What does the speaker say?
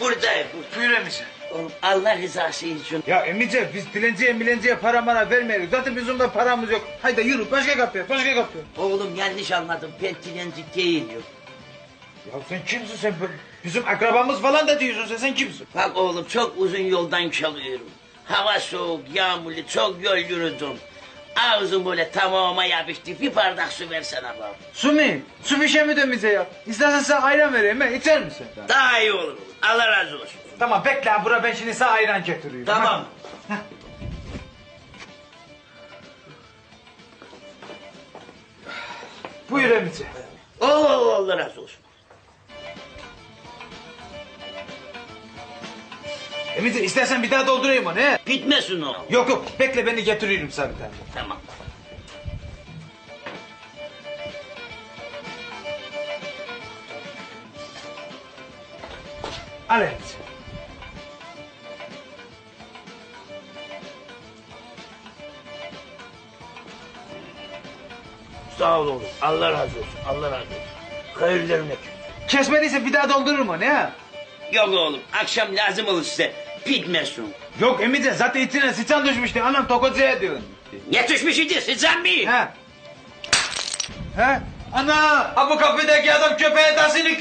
buradayım. Buyur emice. Oğlum Allah rızası için. Ya emice biz dilenciye milenciye para mara vermeyiz. Zaten bizim de paramız yok. Haydi yürü başka kapıya başka kapıya. Oğlum yanlış anladım. Ben dilenci değilim. Ya sen kimsin sen? Bizim akrabamız falan da diyorsun sen, sen kimsin? Bak oğlum çok uzun yoldan çalıyorum. Hava soğuk, yağmurlu, çok yol yürüdüm. Ağzım böyle tamama yapıştı. Bir bardak su versene bana. Su mu? Su bir mi demize ya? İstersen sen ayran vereyim he içer misin? Daha iyi olur. Allah razı olsun. Tamam bekle ha, bura ben şimdi sana ayran getiriyorum. Tamam. Buyur emice. Oo Allah razı olsun. Emice istersen bir daha doldurayım onu he. Bitmesin o. Yok yok bekle beni getiriyorum sana bir tane. Tamam. Al emice. Sağ ol oğlum. Allah razı olsun. Allah razı olsun. Hayırlarına Kesmediyse bir daha doldururum onu he. Yok oğlum. Akşam lazım olur size. Bitmesin. Yok emice zaten içine sıçan düşmüştü anam tokacıya diyorsun. Ne düşmüş idi? Sıçan mı? He. He? Ana! Ha bu kapıdaki adam köpeğe tasını. Ne?